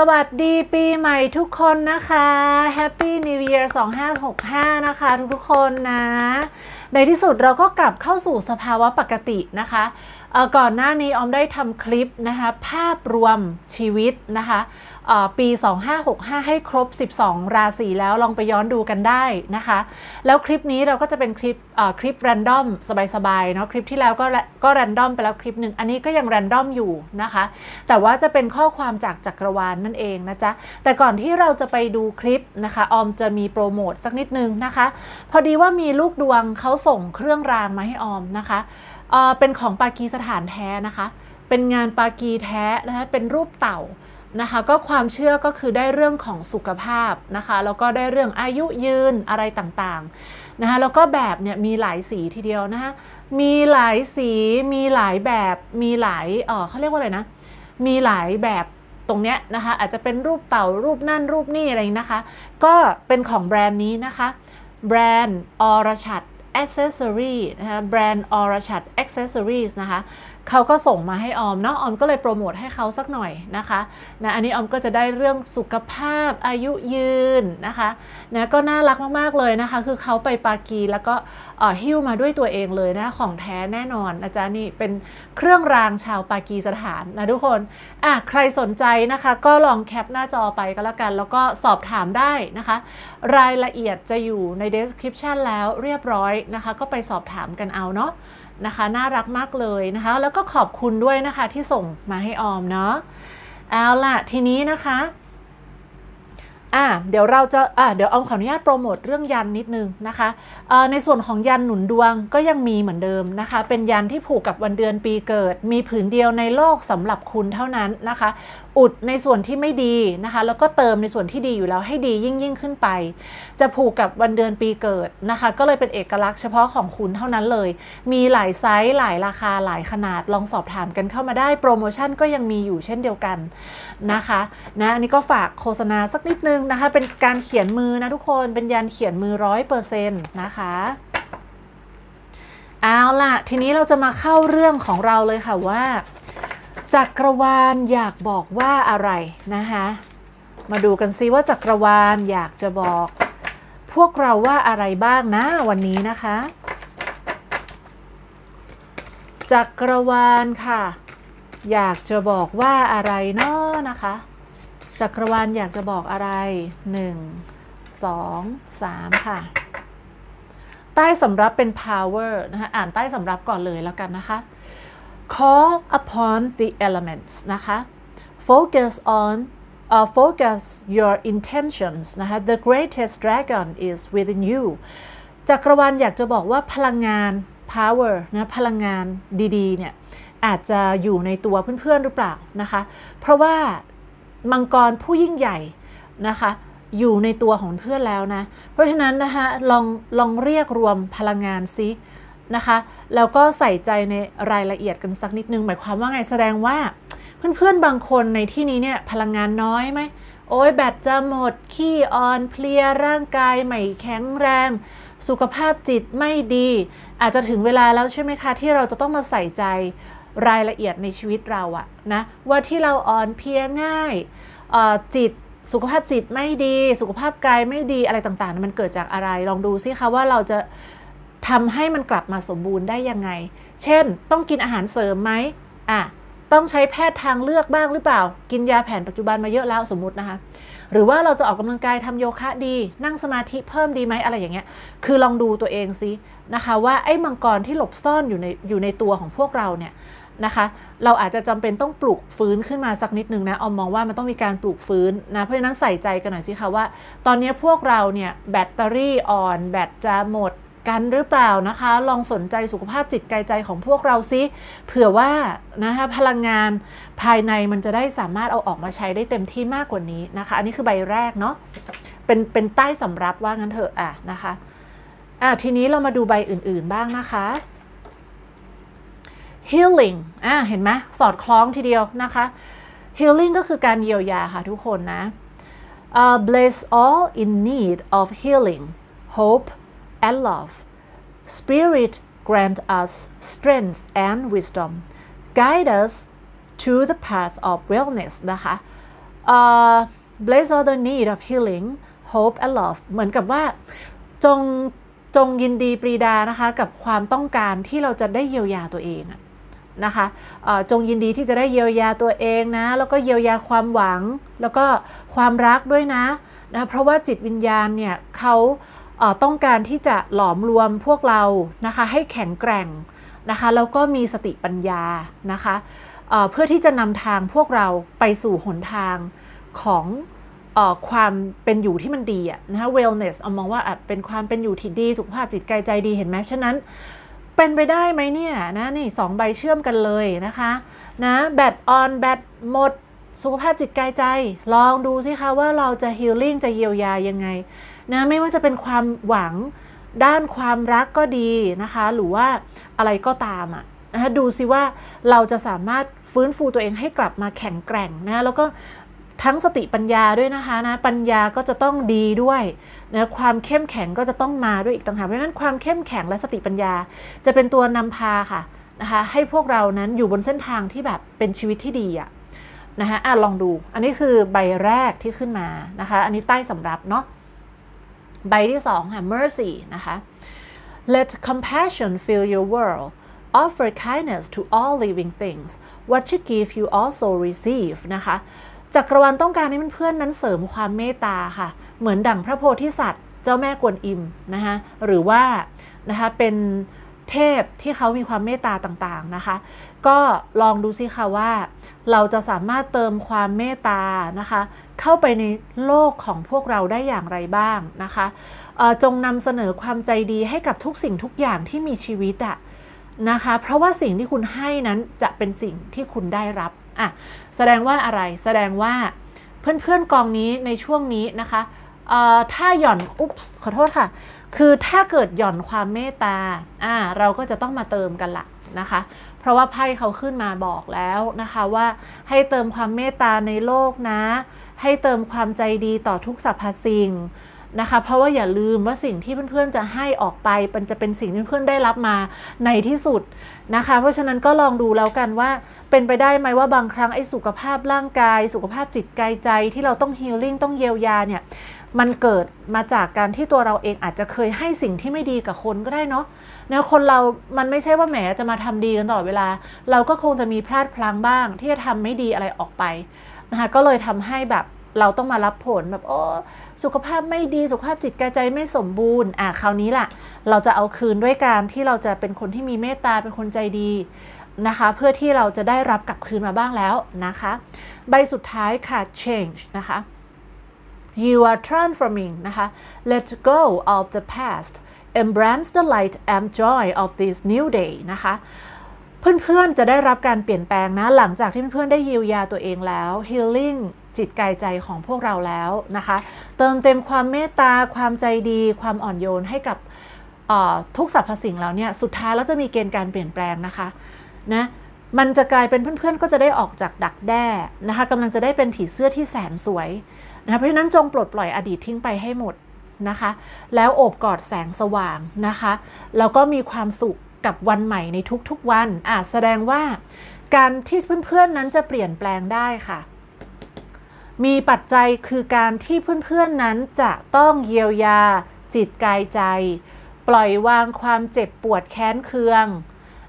สวัสดีปีใหม่ทุกคนนะคะ Happy New Year 2565 นะคะ ทุกๆคนนะ ในที่สุดเราก็กลับเข้าสู่สภาวะปกตินะคะ ก่อนหน้านี้ออมได้ทำคลิปนะคะภาพรวมชีวิตนะคะเอ่อปี 2565 ให้ครบ 12 ราศีแล้วลองไปย้อนดูกันได้นะคะ แล้วคลิปนี้เราก็จะเป็นคลิปคลิปแรนดอมสบายๆเนาะคลิปที่แล้วก็ก็แรนดอมไปแล้วคลิปหนึ่งอันนี้ก็ยังแรนดอมอยู่นะคะ แต่ว่าจะเป็นข้อความจากจักรวาลนนั่นเองนะจ๊ะ แต่ก่อนที่เราจะไปดูคลิปนะคะ ออมจะมีโปรโมทสักนิดนึงนะคะ พอดีว่ามีลูกดวงเขาส่งเครื่องรางมาให้ออมนะคะ เป็นของปากีสถานแท้นะคะ เป็นงานปากีแท้นะคะเป็นรูปเต่านะคะก็ความเชื่อก็คือได้เรื่องของสุขภาพนะคะแล้วก็ได้เรื่องอายุยืนอะไรต่างๆนะคะแล้วก็แบบเนี่ยมีหลายสีทีเดียวนะคะมีหลายสีมีหลายแบบมีหลายเออเขาเรียกว่าอะไรนะมีหลายแบบตรงเนี้ยนะคะอาจจะเป็นรูปเต่ารูปนั่นรูปนี่อะไรนะคะ ก็เป็นของแบรนด์นี้นะคะ แบรนด์อรชัด accessory นะคะแบรนด์อรชัด accessories นะคะ เขาก็ส่งมาให้ออมเนาะออมก็เลยโปรโมทให้เขาสักหน่อยนะคะนะอันนี้ออมก็จะได้เรื่องสุขภาพอายุยืนนะคะนะก็น่ารักมากๆเลยนะคะ คือเขาไปปากีแล้วก็หิ้วมาด้วยตัวเองเลยนะของแท้แน่นอนนะจ๊ะนี่เป็นเครื่องรางชาวปากีสถานนะทุกคนอะใครสนใจนะคะก็ลองแคปหน้าจอไปก็แล้วกัน แล้วก็สอบถามได้นะคะ รายละเอียดจะอยู่ใน description แล้วเรียบร้อยนะคะ ก็ไปสอบถามกันเอาเนาะ นะคะ น่ารักมากเลยนะคะ แล้วก็ขอบคุณด้วยนะคะที่ส่งมาให้ออมเนาะเอาล่ะทีนี้นะคะอะเดี๋ยวเราจะอะเดี๋ยวออมขออนุญาตโปรโมทเรื่องยันนิดนึงนะคะเอ่อในส่วนของยันหนุนดวงก็ยังมีเหมือนเดิมนะคะ เป็นยันที่ผูกกับวันเดือนปีเกิด มีผืนเดียวในโลกสำหรับคุณเท่านั้นนะคะ อุดในส่วนที่ไม่ดีนะคะ แล้วก็เติมในส่วนที่ดีอยู่แล้วให้ดียิ่งยิ่งขึ้นไป จะผูกกับวันเดือนปีเกิดนะคะ ก็เลยเป็นเอกลักษณ์เฉพาะของคุณเท่านั้นเลย มีหลายไซส์หลายราคาหลายขนาดลองสอบถามกันเข้ามาได้โปรโมชั่นก็ยังมีอยู่เช่นเดียวกันนะคะนะอันนี้ก็ฝากโฆษณาสักนิดนึงนะคะ เป็นการเขียนมือนะทุกคนเป็นยันเขียนมือร้อยเปอร์เซ็นต์นะคะเอาล่ะ ทีนี้เราจะมาเข้าเรื่องของเราเลยค่ะว่า จักรวาลอยากบอกว่าอะไรนะคะ มาดูกันซิว่าจักรวาลอยากจะบอก พวกเราว่าอะไรบ้างนะวันนี้นะคะ จักรวาลค่ะ อยากจะบอกว่าอะไรเนาะนะคะ จักรวาลอยากจะบอกอะไรหนึ่งสองสามค่ะ ใต้สำรับเป็น power นะคะอ่านใต้สำรับก่อนเลยแล้วกันนะคะ call upon the elements นะคะ focus on uh, focus your intentions นะคะ the greatest dragon is within you จักรวาลอยากจะบอกว่าพลังงาน power นะพลังงานดีๆเนี่ยอาจจะอยู่ในตัวเพื่อนๆหรือเปล่านะคะ เพราะว่ามังกรผู้ยิ่งใหญ่นะคะอยู่ในตัวของเพื่อนแล้วนะ เพราะฉะนั้นนะคะลองลองเรียกรวมพลังงานซิ นะคะแล้วก็ใส่ใจในรายละเอียดกันสักนิดนึง หมายความว่าไงแสดงว่าเพื่อนๆบางคนในที่นี้เนี่ยพลังงานน้อยไหมโอ้ยแบตจะหมดขี้อ่อนเพลียร่างกายไม่แข็งแรง สุขภาพจิตไม่ดี อาจจะถึงเวลาแล้วใช่ไหมคะ ที่เราจะต้องมาใส่ใจรายละเอียดในชีวิตเราอะนะว่าที่เราอ่อนเพลียง่ายจิตสุขภาพจิตไม่ดี สุขภาพกายไม่ดีอะไรต่างๆ มันเกิดจากอะไรลองดูซิคะว่าเราจะ ทำให้มันกลับมาสมบูรณ์ได้ยังไง เช่น ต้องกินอาหารเสริมไหมอะต้องใช้แพทย์ทางเลือกบ้างหรือเปล่า กินยาแผนปัจจุบันมาเยอะแล้วสมมตินะคะ หรือว่าเราจะออกกำลังกายทำโยคะดี นั่งสมาธิเพิ่มดีไหมอะไรอย่างเงี้ย คือลองดูตัวเองซินะคะ ว่าไอ้มังกรที่หลบซ่อนอยู่ในอยู่ในตัวของพวกเราเนี่ยนะคะ เราอาจจะจำเป็นต้องปลูกฟื้นขึ้นมาสักนิดนึงนะออมมองว่ามันต้องมีการปลูกฟื้นนะ เพราะฉะนั้นใส่ใจกันหน่อยสิคะว่า ตอนนี้พวกเราเนี่ยแบตเตอรี่อ่อน แบตจะหมด กันหรือเปล่านะคะ ลองสนใจสุขภาพจิตกายใจของพวกเราซิเผื่อว่านะคะพลังงานภายในมันจะได้สามารถเอาออกมาใช้ได้เต็มที่มากกว่านี้นะคะ อันนี้คือใบแรกเนาะเป็นเป็นใต้สำรับว่างั้นเถอะอะนะคะอะทีนี้เรามาดูใบอื่นๆบ้างนะคะ healing อะเห็นไหมสอดคล้องทีเดียวนะคะ healing ก็คือการเยียวยาค่ะทุกคนนะ uh, bless all in need of healing hope and love spirit grant us strength and wisdom guide us to the path of wellness นะคะ uh, bless all the need of healing hope and love เหมือนกับว่าจงจงยินดีปรีดานะคะกับความต้องการที่เราจะได้เยียวยาตัวเองนะคะเออจงยินดีที่จะได้เยียวยาตัวเองนะ แล้วก็เยียวยาความหวัง แล้วก็ความรักด้วยนะนะ เพราะว่าจิตวิญญาณเนี่ยเขาเต้องการที่จะหลอมรวมพวกเรานะคะให้แข็งแกร่งนะคะแล้วก็มีสติปัญญานะคะเเพื่อที่จะนำทางพวกเราไปสู่หนทางของออความเป็นอยู่ที่มันดีนะคะ wellness เอามองว่าเป็นความเป็นอยู่ที่ดีสุขภาพจิตกายใจดีเห็นไหมฉะนั้นเป็นไปได้ไหมเนี่ยนะนี่สองใบเชื่อมกันเลยนะคะนะแบตออนแบตหมดสุขภาพจิตกายใจ ลองดูสิคะว่าเราจะฮีลลิ่งจะเยียวยายังไง นะไม่ว่าจะเป็นความหวังด้านความรักก็ดีนะคะ หรือว่าอะไรก็ตามอะนะคะดูสิว่าเราจะสามารถฟื้นฟูตัวเองให้กลับมาแข็งแกร่งนะแล้วก็ทั้งสติปัญญาด้วยนะคะนะปัญญาก็จะต้องดีด้วยนะความเข้มแข็งก็จะต้องมาด้วยอีกต่างหากเพราะฉะนั้นความเข้มแข็งและสติปัญญา จะเป็นตัวนำพาค่ะนะคะให้พวกเรานั้นอยู่บนเส้นทางที่แบบเป็นชีวิตที่ดีอะนะคะอะลองดู อันนี้คือใบแรกที่ขึ้นมานะคะ อันนี้ใต้สำรับเนาะ ใบที่สองค่ะ mercy นะคะ let compassion fill your world offer kindness to all living things what you give you also receive นะคะจักรวาลต้องการให้เพื่อนๆนั้นเสริมความเมตตาค่ะ เหมือนดั่งพระโพธิสัตว์ เจ้าแม่กวนอิมนะคะหรือว่านะคะเป็นเทพที่เขามีความเมตตาต่างๆนะคะ ก็ลองดูสิคะว่า เราจะสามารถเติมความเมตตานะคะ เข้าไปในโลกของพวกเราได้อย่างไรบ้างนะคะจงนำเสนอความใจดีให้กับทุกสิ่งทุกอย่างที่มีชีวิตอะนะคะ เพราะว่าสิ่งที่คุณให้นั้นจะเป็นสิ่งที่คุณได้รับอะแสดงว่าอะไรแสดงว่าเพื่อนๆกองนี้ในช่วงนี้นะคะถ้าหย่อนอุ๊บขอโทษค่ะ คือถ้าเกิดหย่อนความเมตตาอ่าเราก็จะต้องมาเติมกันละนะคะ ราะว่าไพ่เขาขึ้นมาบอกแล้วนะคะว่าให้เติมความเมตตาในโลกนะ ให้เติมความใจดีต่อทุกสรรพสิ่งนะคะเพราะว่าอย่าลืมว่าสิ่งที่เพื่อนๆจะให้ออกไป มันจะเป็นสิ่งที่เพื่อนๆได้รับมาในที่สุดนะคะ เพราะฉะนั้นก็ลองดูแล้วกันว่า เป็นไปได้ไหมว่าบางครั้งไอ้สุขภาพร่างกาย สุขภาพจิตกายใจที่เราต้องฮีลิ่งต้องเยียวยาเนี่ยมันเกิดมาจากการที่ตัวเราเองอาจจะเคยให้สิ่งที่ไม่ดีกับคนก็ได้เนาะ นะคนเรามันไม่ใช่ว่าแหมจะมาทำดีกันตลอดเวลา เราก็คงจะมีพลาดพลั้งบ้าง ที่จะทำไม่ดีอะไรออกไปนะคะก็เลยทำให้แบบเราต้องมารับผลแบบโอ้สุขภาพไม่ดีสุขภาพจิตกายใจไม่สมบูรณ์อะคราวนี้ล่ะ เราจะเอาคืนด้วยการที่เราจะเป็นคนที่มีเมตตาเป็นคนใจดีนะคะ เพื่อที่เราจะได้รับกลับคืนมาบ้างแล้วนะคะ ใบสุดท้ายค่ะ change นะคะ you are transforming นะคะ let go of the past embrace the light and joy of this new day นะคะเพื่อนๆจะได้รับการเปลี่ยนแปลงนะ หลังจากที่เพื่อนๆได้เยียวยาตัวเองแล้ว healing จิตกายใจของพวกเราแล้วนะคะ เติมเต็มความเมตตา ความใจดี ความอ่อนโยนให้กับทุกสรรพสิ่งแล้วเนี่ย สุดท้ายแล้วจะมีเกณฑ์การเปลี่ยนแปลงนะคะนะมันจะกลายเป็นเพื่อนๆ ก็จะได้ออกจากดักแด้นะคะกำลังจะได้เป็นผีเสื้อที่แสนสวยนะเพราะฉะนั้นจงปลดปล่อยอดีตทิ้งไปให้หมด นะคะ แล้วโอบกอดแสงสว่างนะคะ แล้วก็มีความสุขกับวันใหม่ในทุกๆวันอะแสดงว่าการที่เพื่อนๆนั้นจะเปลี่ยนแปลงได้ค่ะ มีปัจจัยคือการที่เพื่อนๆนั้นจะต้องเยียวยา จิตกายใจ ปล่อยวางความเจ็บปวดแค้นเคือง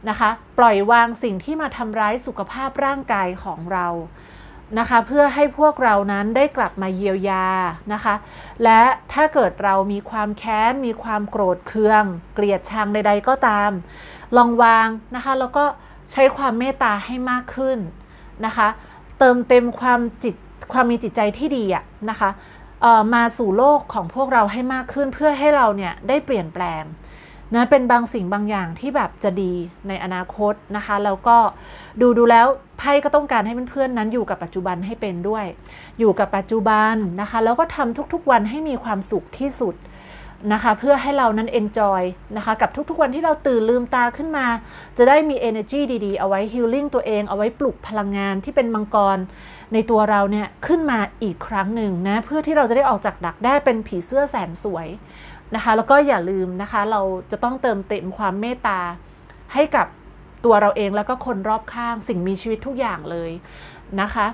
นะคะ ปล่อยวางสิ่งที่มาทำร้ายสุขภาพร่างกายของเรา นะคะเพื่อให้พวกเรานั้นได้กลับมาเยียวยานะคะ และถ้าเกิดเรามีความแค้น มีความโกรธเคือง เกลียดชังใด ๆ ก็ตาม ลองวางนะคะแล้วก็ใช้ความเมตตาให้มากขึ้นนะคะ เติมเต็มความจิตความมีจิตใจที่ดีอะนะคะมาสู่โลกของพวกเราให้มากขึ้นเพื่อให้เราเนี่ยได้เปลี่ยนแปลง นะเป็นบางสิ่งบางอย่างที่แบบจะดีในอนาคตนะคะ แล้วก็ดูดูแล้วไพ่ก็ต้องการให้เพื่อนๆนั้นอยู่กับปัจจุบันให้เป็นด้วย อยู่กับปัจจุบันนะคะ แล้วก็ทำทุกๆวันให้มีความสุขที่สุดนะคะเพื่อให้เรานั้น enjoy นะคะกับทุกๆวันที่เราตื่นลืมตาขึ้นมา จะได้มี energy ดีๆ เอาไว้ healing ตัวเองเอาไว้ปลุกพลังงานที่เป็นมังกร ในตัวเราเนี่ย ขึ้นมาอีกครั้งหนึ่งนะ เพื่อที่เราจะได้ออกจากดักได้เป็นผีเสื้อแสนสวย นะคะแล้วก็อย่าลืมนะคะ เราจะต้องเติมเต็มความเมตตาให้กับตัวเราเองแล้วก็คนรอบข้างสิ่งมีชีวิตทุกอย่างเลยนะคะ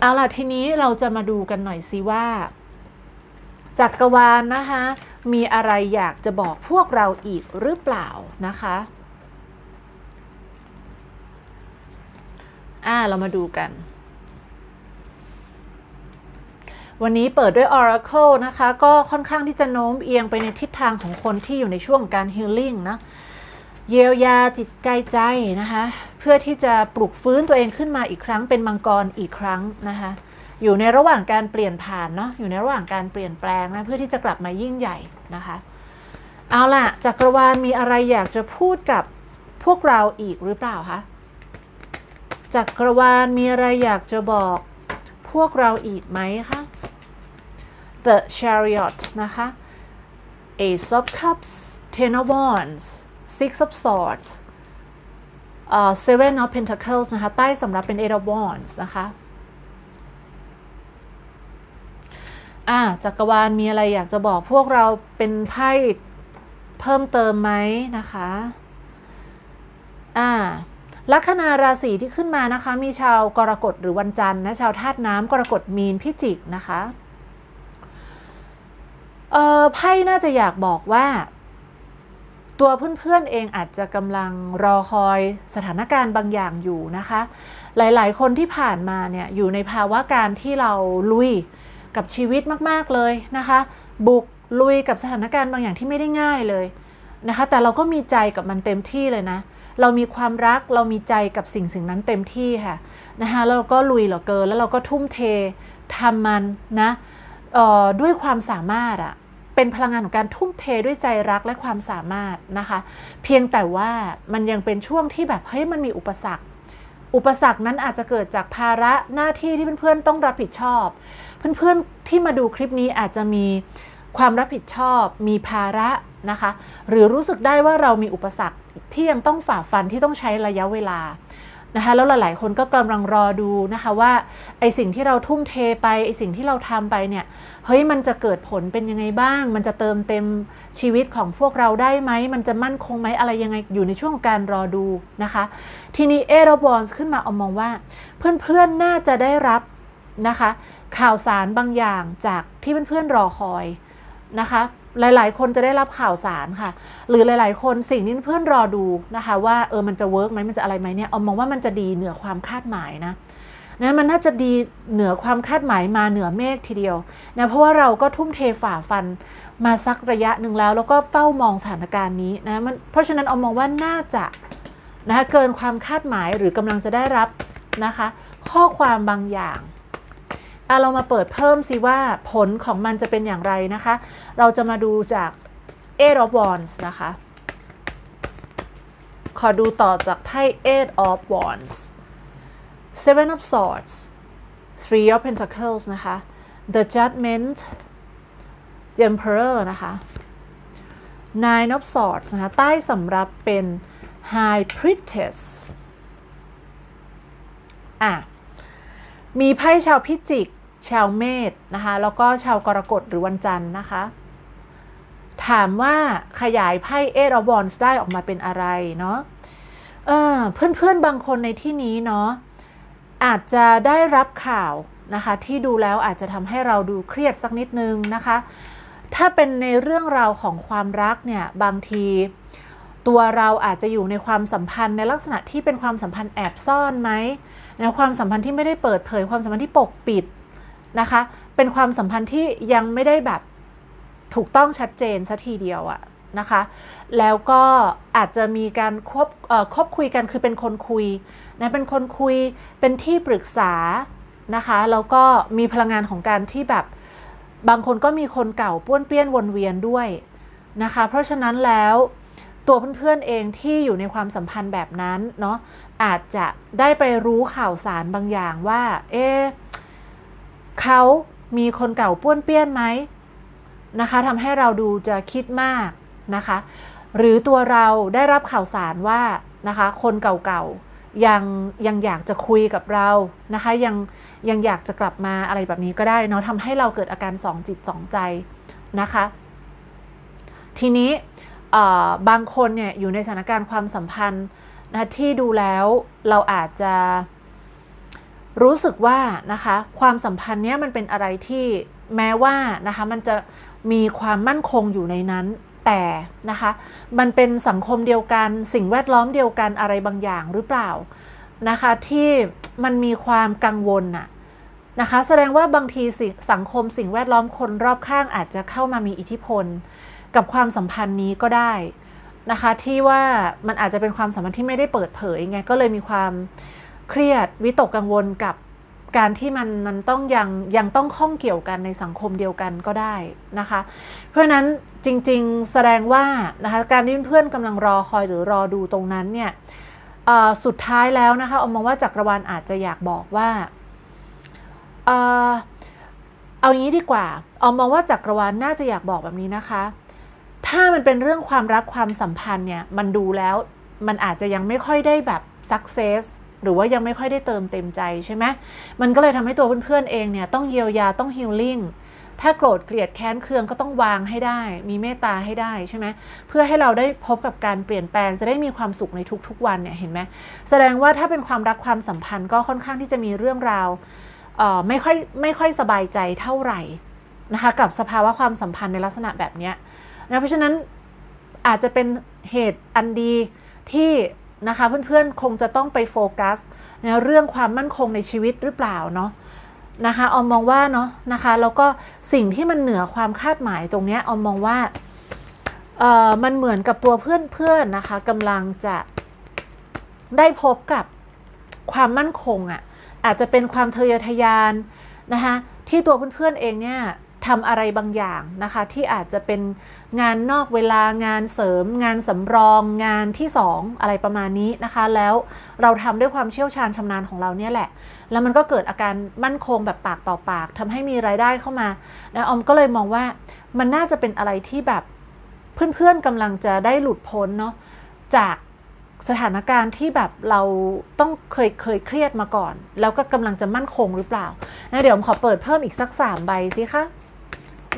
เอาล่ะทีนี้เราจะมาดูกันหน่อยสิว่า จักรวาลนะคะ มีอะไรอยากจะบอกพวกเราอีกหรือเปล่านะคะอ่าเรามาดูกัน วันนี้เปิดด้วย Oracle นะคะ ก็ค่อนข้างที่จะโน้มเอียงไปในทิศทางของคนที่อยู่ในช่วงการ healing นะเยียวยาจิตใจใจนะคะ เพื่อที่จะปลุกฟื้นตัวเองขึ้นมาอีกครั้งเป็นมังกรอีกครั้งนะคะ อยู่ในระหว่างการเปลี่ยนผ่านเนาะอยู่ในระหว่างการเปลี่ยนแปลงนะเพื่อที่จะกลับมายิ่งใหญ่นะคะ เอาล่ะจักรวาลมีอะไรอยากจะพูดกับพวกเราอีกหรือเปล่าคะจักรวาลมีอะไรอยากจะบอกพวกเราอีกไหมคะ The Chariot นะคะ Ace of Cups Ten of Wands Six of Swords uh, Seven of Pentacles นะคะ ใต้สำรับเป็น Eight of Wands นะคะอ่าจักรวาลมีอะไรอยากจะบอกพวกเราเป็นไพ่เพิ่มเติมไหมนะคะอ่าลัคนาราศีที่ขึ้นมานะคะ มีชาวกรกฎหรือวันจันทร์นะชาวธาตุน้ำกรกฎมีนพิจิกนะคะ เออไพ่น่าจะอยากบอกว่า ตัวเพื่อนๆเองอาจจะกำลังรอคอยสถานการณ์บางอย่างอยู่นะคะ หลายๆ คนที่ผ่านมาเนี่ยอยู่ในภาวะการที่เราลุยกับชีวิตมากๆเลยนะคะ บุกลุยกับสถานการณ์บางอย่างที่ไม่ได้ง่ายเลยนะคะ แต่เราก็มีใจกับมันเต็มที่เลยนะ เรามีความรักเรามีใจกับสิ่งสิ่งนั้นเต็มที่ค่ะนะคะแล้วเราก็ลุยเหลือเกินแล้วเราก็ทุ่มเททำมันนะออด้วยความสามารถอะ เป็นพลังงานของการทุ่มเทด้วยใจรักและความสามารถนะคะ เพียงแต่ว่ามันยังเป็นช่วงที่แบบเฮ้ยมันมีอุปสรรค อุปสรรคนั้นอาจจะเกิดจากภาระหน้าที่ที่เพื่อนๆต้องรับผิดชอบ เพื่อนๆที่มาดูคลิปนี้อาจจะมีความรับผิดชอบ มีภาระนะคะ หรือรู้สึกได้ว่าเรามีอุปสรรคที่ยังต้องฝ่าฟันที่ต้องใช้ระยะเวลา นะคะแล้วหลายๆ คนก็กำลังรอดูนะคะว่าไอสิ่งที่เราทุ่มเทไปไอสิ่งที่เราทำไปเนี่ยเฮ้ยมันจะเกิดผลเป็นยังไงบ้าง มันจะเติมเต็มชีวิตของพวกเราได้ไหม มันจะมั่นคงไหมอะไรยังไงอยู่ในช่วงการรอดูนะคะ ทีนี้เอรบอนขึ้นมาอามองว่า เพื่อนๆน่าจะได้รับนะคะข่าวสารบางอย่างจากที่เพื่อนๆรอคอยนะคะ หลาย ๆ คนจะได้รับข่าวสารค่ะ หรือหลาย ๆ คนสิ่งที่เพื่อนรอดูนะคะ ว่าเออมันจะเวิร์กไหมมันจะอะไรไหมเนี่ยเอามองว่ามันจะดีเหนือความคาดหมายนะนะมันน่าจะดีเหนือความคาดหมายมาเหนือเมฆทีเดียวนะเพราะว่าเราก็ทุ่มเทฝ่าฟันมาสักระยะหนึ่งแล้ว แล้วก็เฝ้ามองสถานการณ์นี้นะมันเพราะฉะนั้นเอามองว่าน่าจะนะคะเกินความคาดหมายหรือกำลังจะได้รับนะคะ ข้อความบางอย่าง เรามาเปิดเพิ่มสิว่าผลของมันจะเป็นอย่างไรนะคะ เราจะมาดูจาก Eight of Wands นะคะ ขอดูต่อจากไพ่ Eight of Wands Seven of Swords Three of Pentacles นะคะ The Judgment The Emperor นะคะ Nine of Swords นะคะ ใต้สำรับเป็น High Priestess อะ มีไพ่ชาวพิจิก ชาวเมษนะคะ แล้วก็ชาวกรกฎหรือวันจันทร์นะคะ ถามว่าขยายไพ่เอรวอนส์ได้ออกมาเป็นอะไรเนาะเออเพื่อนๆบางคนในที่นี้เนาะอาจจะได้รับข่าวนะคะ ที่ดูแล้วอาจจะทำให้เราดูเครียดสักนิดนึงนะคะ ถ้าเป็นในเรื่องราวของความรักเนี่ยบางทีตัวเราอาจจะอยู่ในความสัมพันธ์ในลักษณะที่เป็นความสัมพันธ์แอบซ่อนไหมในความสัมพันธ์ที่ไม่ได้เปิดเผยความสัมพันธ์ที่ปกปิด นะคะ เป็นความสัมพันธ์ที่ยังไม่ได้แบบถูกต้องชัดเจนสัทีเดียวอะนะคะ แล้วก็อาจจะมีการคบคบคุยกันคือเป็นคนคุยนะเป็นคนคุยเป็นที่ปรึกษานะคะแล้วก็มีพลังงานของการที่แบบบางคนก็มีคนเก่าป้วนเปี้ยนวนเวียนด้วยนะคะ เพราะฉะนั้นแล้วตัวเพื่อนๆเองที่อยู่ในความสัมพันธ์แบบนั้นเนาะอาจจะได้ไปรู้ข่าวสารบางอย่างว่า เอ๊ะ เขามีคนเก่าป้วนเปี้ยนไหมนะคะทำให้เราดูจะคิดมากนะคะ หรือตัวเราได้รับข่าวสารว่านะคะคนเก่าๆยังยังอยากจะคุยกับเรานะคะยังยังอยากจะกลับมาอะไรแบบนี้ก็ได้เนาะทำให้เราเกิดอาการสองจิตสองใจนะคะ ทีนี้บางคนเนี่ยอยู่ในสถานการณ์ความสัมพันธ์นะที่ดูแล้วเราอาจจะ รู้สึกว่านะคะความสัมพันธ์เนี้ยมันเป็นอะไรที่แม้ว่านะคะมันจะมีความมั่นคงอยู่ในนั้นแต่นะคะมันเป็นสังคมเดียวกันสิ่งแวดล้อมเดียวกันอะไรบางอย่างหรือเปล่านะคะที่มันมีความกังวลน่ะนะคะแสดงว่าบางทีสิสังคมสิ่งแวดล้อมคนรอบข้างอาจจะเข้ามามีอิทธิพล กับความสัมพันธ์นี้ก็ได้นะคะที่ว่ามันอาจจะเป็นความสัมพันธ์ที่ไม่ได้เปิดเผยไงก็เลยมีความ เครียดวิตกกังวลกับการที่มันมันต้องยังยังต้องข้องเกี่ยวกันในสังคมเดียวกันก็ได้นะคะ เพราะนั้นจริงๆแสดงว่านะคะการที่เพื่อนกำลังรอคอยหรือรอดูตรงนั้นเนี่ยสุดท้ายแล้วนะคะเอามองว่าจักรวาลอาจจะอยากบอกว่าเอ่อเอางี้ดีกว่าเอามองว่าจักรวาลน่าจะอยากบอกแบบนี้นะคะ ถ้ามันเป็นเรื่องความรักความสัมพันธ์เนี่ยมันดูแล้วมันอาจจะยังไม่ค่อยได้แบบ success หรือว่ายังไม่ค่อยได้เติมเต็มใจใช่ไหมมันก็เลยทำให้ตัวเพื่อนๆเองเนี่ยต้องเยียวยาต้อง healing ถ้าโกรธเกลียดแค้นเคืองก็ต้องวางให้ได้ มีเมตตาให้ได้ใช่ไหมเพื่อให้เราได้พบกับการเปลี่ยนแปลงจะได้มีความสุขในทุกๆวันเนี่ยเห็นไหมแสดงว่าถ้าเป็นความรักความสัมพันธ์ก็ค่อนข้างที่จะมีเรื่องราวเอ่อไม่ค่อยไม่ค่อยสบายใจเท่าไหร่นะคะกับสภาวะความสัมพันธ์ในลักษณะแบบนี้นะเพราะฉะนั้นอาจจะเป็นเหตุอันดีที่ นะคะเพื่อนๆคงจะต้องไปโฟกัสในเรื่องความมั่นคงในชีวิตหรือเปล่าเนาะนะคะออมมองว่าเนาะนะคะแล้วก็สิ่งที่มันเหนือความคาดหมายตรงเนี้ยออมมองว่าเออมันเหมือนกับตัวเพื่อนๆนะคะกำลังจะได้พบกับความมั่นคงอะ่ะอาจจะเป็นความทะเยอทะยานนะคะที่ตัวเพื่อนๆเองเนี่ย ทำอะไรบางอย่างนะคะ ที่อาจจะเป็นงานนอกเวลางานเสริม งานสำรองงานที่สองอะไรประมาณนี้นะคะ แล้วเราทำด้วยความเชี่ยวชาญชำนาญของเราเนี่ยแหละ แล้วมันก็เกิดอาการมั่นคงแบบปากต่อปากทำให้มีรายได้เข้ามานะออมก็เลยมองว่ามันน่าจะเป็นอะไรที่แบบเพื่อนๆกำลังจะได้หลุดพ้นเนาะจากสถานการณ์ที่แบบเราต้องเคยเคยเครียดมาก่อน แล้วก็กำลังจะมั่นคงหรือเปล่านะเดี๋ยวผมขอเปิดเพิ่มอีกสักสามใบสิคะ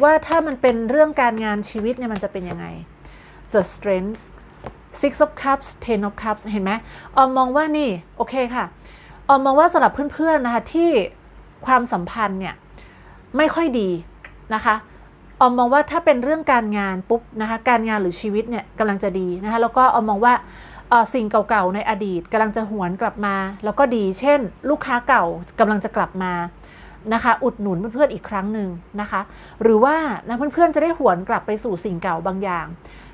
ว่าถ้ามันเป็นเรื่องการงานชีวิตเนี่ยมันจะเป็นยังไง the strength six of cups ten of cups เห็นไหมออมมองว่านี่ โอเคค่ะ ออมมองว่าสำหรับเพื่อนๆนะคะที่ความสัมพันธ์เนี่ยไม่ค่อยดีนะคะออมมองว่าถ้าเป็นเรื่องการงานปุ๊บนะคะการงานหรือชีวิตเนี่ยกำลังจะดีนะคะแล้วก็ออมมองว่าสิ่งเก่าๆในอดีตกำลังจะหวนกลับมา แล้วก็ดี เช่น ลูกค้าเก่ากำลังจะกลับมา นะคะ อุดหนุนเพื่อนๆอีกครั้งหนึ่งนะคะ หรือว่านะเพื่อนๆจะได้หวนกลับไปสู่สิ่งเก่าบางอย่าง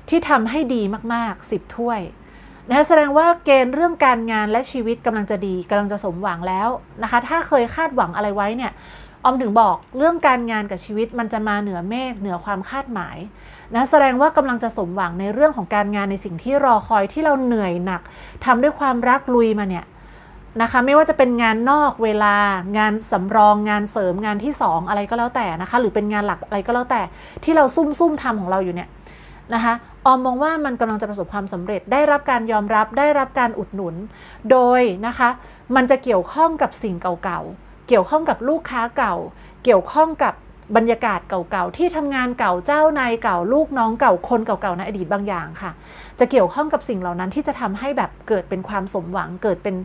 ที่ทำให้ดีมากๆ 10 ถ้วยนะะแสดงว่าเกณฑ์เรื่องการงานและชีวิตกำลังจะดีกำลังจะสมหวังแล้วนะคะ ถ้าเคยคาดหวังอะไรไว้เนี่ยออมถึงบอกเรื่องการงานกับชีวิตมันจะมาเหนือเมฆเหนือความคาดหมายนะแสดงว่ากำลังจะสมหวังในเรื่องของการงานในสิ่งที่รอคอยที่เราเหนื่อยหนักทำด้วยความรักลุยมาเนี่ย นะคะไม่ว่าจะเป็นงานนอกเวลางานสำรองงานเสริมงานที่ 2 อะไรก็แล้วแต่นะคะหรือเป็นงานหลักอะไรก็แล้วแต่ที่เราซุ่มซุ่มทำของเราอยู่เนี่ยนะคะออมมองว่ามันกำลังจะประสบความสำเร็จได้รับการยอมรับได้รับการอุดหนุน โดยนะคะมันจะเกี่ยวข้องกับสิ่งเก่าๆเกี่ยวข้องกับลูกค้าเก่า เกี่ยวข้องกับ บรรยากาศเก่าๆที่ทำงานเก่าเจ้านายเก่าลูกน้องเก่าคนเก่าๆในอดีตบางอย่างค่ะ จะเกี่ยวข้องกับสิ่งเหล่านั้นที่จะทำให้แบบเกิดเป็นความสมหวังเกิดเป็น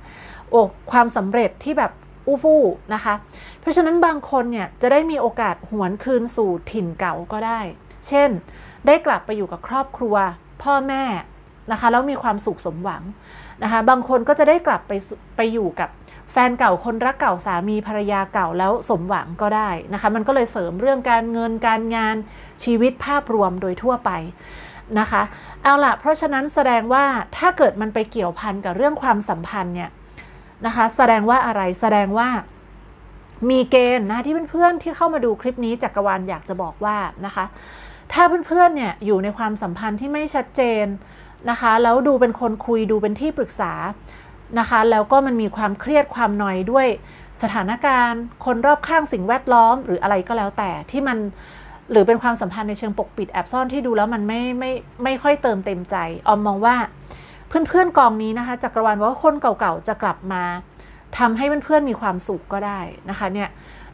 โอ้ความสำเร็จที่แบบอู้ฟู่นะคะ เพราะฉะนั้นบางคนเนี่ยจะได้มีโอกาสหวนคืนสู่ถิ่นเก่าก็ได้ เช่น ได้กลับไปอยู่กับครอบครัว พ่อแม่นะคะแล้วมีความสุขสมหวังนะคะ บางคนก็จะได้กลับไปไปอยู่กับ แฟนเก่าคนรักเก่าสามีภรรยาเก่าแล้วสมหวังก็ได้นะคะ มันก็เลยเสริมเรื่องการเงินการงานชีวิตภาพรวมโดยทั่วไปนะคะ เอาล่ะเพราะฉะนั้นแสดงว่าถ้าเกิดมันไปเกี่ยวพันกับเรื่องความสัมพันธ์เนี่ยนะคะ แสดงว่าอะไรแสดงว่ามีเกณฑ์นะที่เพื่อนๆที่เข้ามาดูคลิปนี้จักรวาลอยากจะบอกว่านะคะ ถ้าเพื่อนๆเนี่ยอยู่ในความสัมพันธ์ที่ไม่ชัดเจนนะคะ แล้วดูเป็นคนคุยดูเป็นที่ปรึกษา นะคะ แล้วก็มันมีความเครียดความหนอยด้วยสถานการณ์ คนรอบข้างสิ่งแวดล้อมหรืออะไรก็แล้วแต่ที่มันหรือเป็นความสัมพันธ์ในเชิงปกปิดแอบซ่อนที่ดูแล้วมันไม่ไม่ไม่ค่อยเติมเต็มใจ ออมมองว่าเพื่อนๆกองนี้นะคะจักรวาลว่าคนเก่าๆจะกลับมาทำให้เพื่อนๆมีความสุขก็ได้นะคะเนี่ย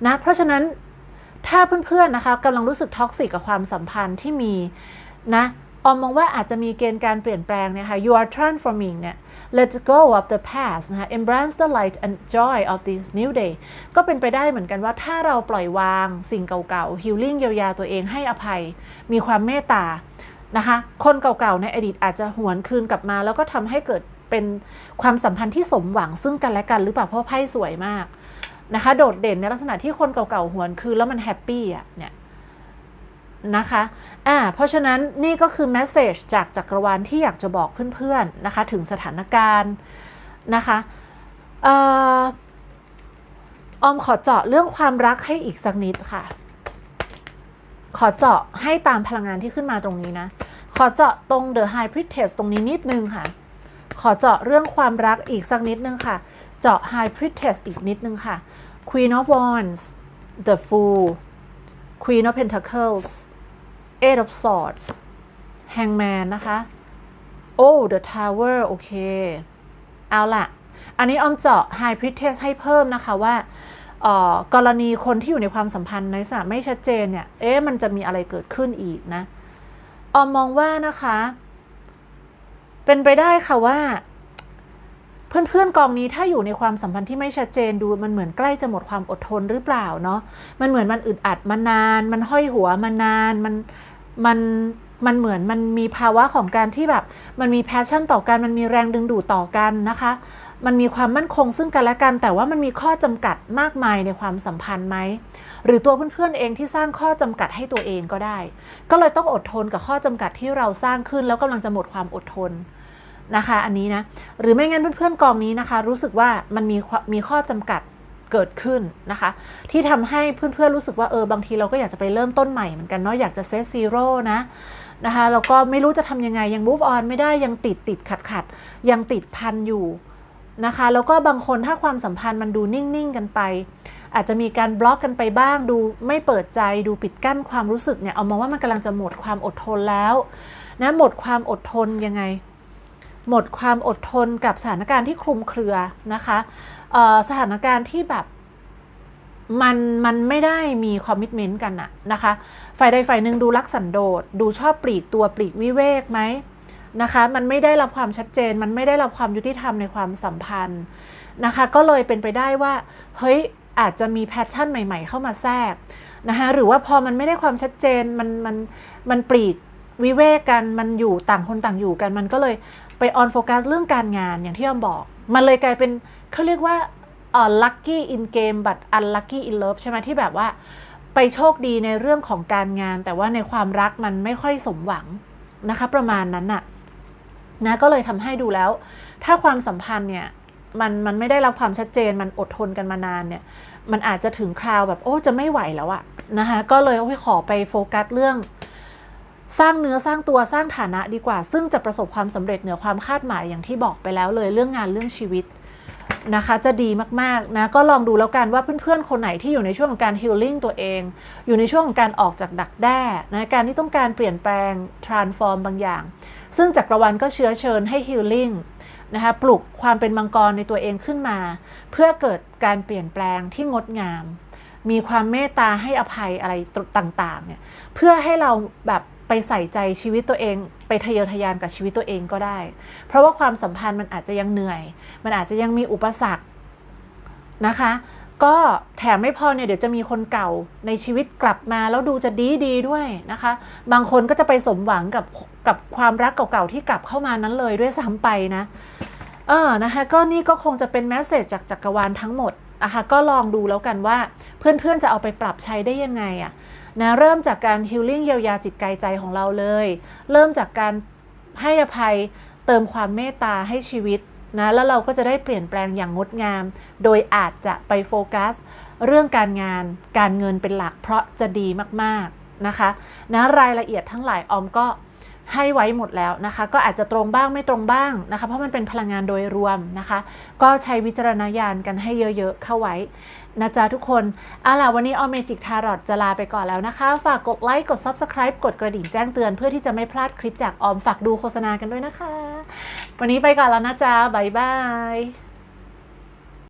นะเพราะฉะนั้นถ้าเพื่อนๆนะคะกำลังรู้สึกท็อกซิกกับความสัมพันธ์ที่มีนะ ออมมองว่าอาจจะมีเกณฑ์การเปลี่ยนแปลงเนี่ยค่ะ you are transforming เนี่ย let go of the past นะคะ embrace the light and joy of this new day ก็เป็นไปได้เหมือนกันว่าถ้าเราปล่อยวางสิ่งเก่าๆ healing เยียวยาตัวเองให้อภัย มีความเมตตานะคะ คนเก่าๆ ในอดีตอาจจะหวนคืนกลับมา แล้วก็ทำให้เกิดเป็นความสัมพันธ์ที่สมหวังซึ่งกันและกันหรือเปล่าเพราะไพ่สวยมากนะคะ โดดเด่นในลักษณะที่คนเก่าๆ หวนคืนแล้วมันแฮปปี้อะเนี่ย นะคะอ่าเพราะฉะนั้นนี่ก็คือแมสเซจจากจักรวาลที่อยากจะบอกเพื่อนๆนะคะถึงสถานการณ์นะคะออมขอเจาะเรื่องความรักให้อีกสักนิดค่ะ ขอเจาะให้ตามพลังงานที่ขึ้นมาตรงนี้นะ ขอเจาะตรง The High Priestess ตรงนี้นิดนึงค่ะ ขอเจาะเรื่องความรักอีกสักนิดนึงค่ะ เจาะ High Priestess อีกนิดนึงค่ะ Queen of Wands The Fool Queen of Pentacles Eight of Swords Hangman นะคะ Oh The Tower โอเค เอาล่ะอันนี้ออมเจาะ High Priestess ให้เพิ่มนะคะว่ากรณีคนที่อยู่ในความสัมพันธ์ในลักษณะไม่ชัดเจนเนี่ย เอ๊ะ มันจะมีอะไรเกิดขึ้นอีกนะ ออมมองว่านะคะ เป็นไปได้ค่ะว่า เพื่อนๆกองนี้ถ้าอยู่ในความสัมพันธ์ที่ไม่ชัดเจนดูมันเหมือนใกล้จะหมดความอดทนหรือเปล่าเนาะ มันเหมือนมันอึดอัดมานาน มันห้อยหัวมานาน มัน มันมันเหมือนมันมีภาวะของการที่แบบ มันมีแพชชั่นต่อกันมันมีแรงดึงดูดต่อกันนะคะ มันมีความมั่นคงซึ่งกันและกัน แต่ว่ามันมีข้อจำกัดมากมายในความสัมพันธ์ไหมหรือตัวเพื่อนๆเองที่สร้างข้อจำกัดให้ตัวเองก็ได้ ก็เลยต้องอดทนกับข้อจำกัดที่เราสร้างขึ้น แล้วกำลังจะหมดความอดทนนะคะ อันนี้นะหรือไม่งั้นเพื่อนๆกองนี้นะคะ รู้สึกว่ามันมีมมีข้อจำกัด เกิดขึ้นนะคะ ที่ทำให้เพื่อนๆรู้สึกว่าเออบางทีเราก็อยากจะไปเริ่มต้นใหม่เหมือนกันเนาะอยากจะเซตซีโร่นะนะคะแล้วก็ไม่รู้จะทำยังไงยัง move on ไม่ได้ยังติดติดขัดขัดยังติดพันอยู่นะคะแล้วก็บางคนถ้าความสัมพันธ์มันดูนิ่งๆกันไป อาจจะมีการบล็อกกันไปบ้าง ดูไม่เปิดใจดูปิดกั้นความรู้สึกเนี่ยเอามาว่ามันกำลังจะหมดความอดทนแล้วนะหมดความอดทนยังไง หมดความอดทนกับสถานการณ์ที่คลุมเครือนะคะ สถานการณ์ที่แบบมันมันไม่ได้มีคอมมิชเมนต์กันอะนะคะ ฝ่ายใดฝ่ายหนึ่งดูรักสันโดษดูชอบปลีกตัวปลีกวิเวกไหมนะคะ มันไม่ได้รับความชัดเจน มันไม่ได้รับความยุติธรรมในความสัมพันธ์นะคะ ก็เลยเป็นไปได้ว่า เฮ้ยอาจจะมีแพชชั่นใหม่ ๆ เข้ามาแทรกนะคะหรือว่าพอมันไม่ได้ความชัดเจนมันมันมันปลีกวิเวกกันมันอยู่ต่างคนต่างอยู่กัน มันก็เลยไปออนโฟกัสเรื่องการงานอย่างที่ออมบอก มันเลยกลายเป็น เขาเรียกว่าเอ่อ lucky in game but unlucky in love ใช่ไหมที่แบบว่า ไปโชคดีในเรื่องของการงาน แต่ว่าในความรักมันไม่ค่อยสมหวังนะคะ ประมาณนั้นน่ะนะก็เลยทำให้ดูแล้ว ถ้าความสัมพันธ์เนี่ยมันมันไม่ได้รับความชัดเจนมันอดทนกันมานานเนี่ย มันอาจจะถึงคราวแบบโอ้จะไม่ไหวแล้วอะนะคะก็เลยโอ้ยขอไปโฟกัสเรื่อง สร้างเนื้อสร้างตัวสร้างฐานะดีกว่า ซึ่งจะประสบความสำเร็จเหนือความคาดหมายอย่างที่บอกไปแล้วเลยเรื่องงานเรื่องชีวิต นะคะจะดีมากๆนะก็ลองดูแล้วกันว่าเพื่อนๆ คนไหนที่อยู่ในช่วงของการฮิลลิ่งตัวเอง อยู่ในช่วงของการออกจากดักแด้นะการที่ต้องการเปลี่ยนแปลง transform บางอย่าง ซึ่งจักรวาลก็เชื้อเชิญให้ฮิลลิ่งนะคะปลุกความเป็นมังกรในตัวเองขึ้นมา เพื่อเกิดการเปลี่ยนแปลงที่งดงาม มีความเมตตาให้อภัยอะไรต่างๆเนี่ยเพื่อให้เราแบบ ไปใส่ใจชีวิตตัวเอง ไปทะเยอทะยานกับชีวิตตัวเองก็ได้ เพราะว่าความสัมพันธ์มันอาจจะยังเหนื่อย มันอาจจะยังมีอุปสรรคนะคะ ก็แถมไม่พอเนี่ยเดี๋ยวจะมีคนเก่าในชีวิตกลับมาแล้วดูจะดีดีด้วยนะคะ บางคนก็จะไปสมหวังกับกับความรักเก่าๆที่กลับเข้ามานั้นเลยด้วยซ้ำไปนะ เออนะคะ ก็นี่ก็คงจะเป็นแมสเซจจากจักรวาลทั้งหมดะคะก็ลองดูแล้วกันว่า เพื่อนๆจะเอาไปปรับใช้ได้ยังไงอะนะเริ่มจากการฮิลลิ่งเยียวยาจิตกายใจของเราเลย เริ่มจากการให้อภัยเติมความเมตตาให้ชีวิตนะแล้วเราก็จะได้เปลี่ยนแปลงอย่างงดงาม โดยอาจจะไปโฟกัส เรื่องการงานการเงินเป็นหลักเพราะจะดีมากๆนะคะนะรายละเอียดทั้งหลายออมก็ ให้ไว้หมดแล้วนะคะ ก็อาจจะตรงบ้างไม่ตรงบ้างนะคะ เพราะมันเป็นพลังงานโดยรวมนะคะ ก็ใช้วิจารณญาณกันให้เยอะๆเข้าไว้นะจ๊ะทุกคนเอาล่ะวันนี้ออเมจิกทารอตจะลาไปก่อนแล้วนะคะ ฝากกดไลค์กด Subscribe กดกระดิ่งแจ้งเตือนเพื่อที่จะไม่พลาดคลิปจากออมฝากดูโฆษณากันด้วยนะคะ วันนี้ไปก่อนแล้วนะจ๊ะบ๊ายบาย